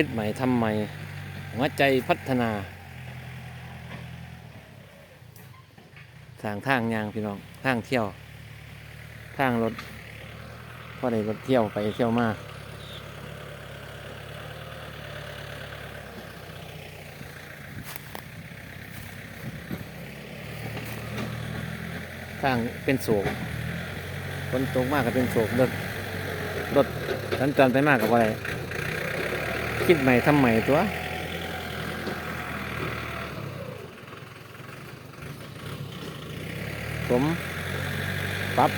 คิดใหม่ทำใหม่หัวใจพัฒนา ทางทางยางพี่น้องทางเที่ยว ทางรถพอได้รถเที่ยวไปเที่ยวมาทางเป็นโศกคนตกมากก็เป็นโศกรถรถสัญจรไปมากกับอะไร คิดใหม่ทำใหม่ตัวผมปั๊บ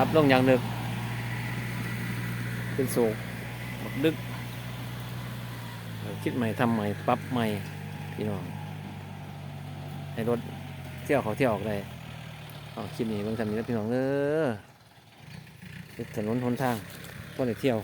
ครับลงอย่างหนึ่งเป็นสูงบักดึกคิดใหม่ทำใหม่ปรับใหม่พี่น้องให้รถเที่ยวเขาเที่ยวออกได้เอาคลิปนี้บางทำนี้แล้วพี่น้องเออถนนหนทางก็เด้เที่ยว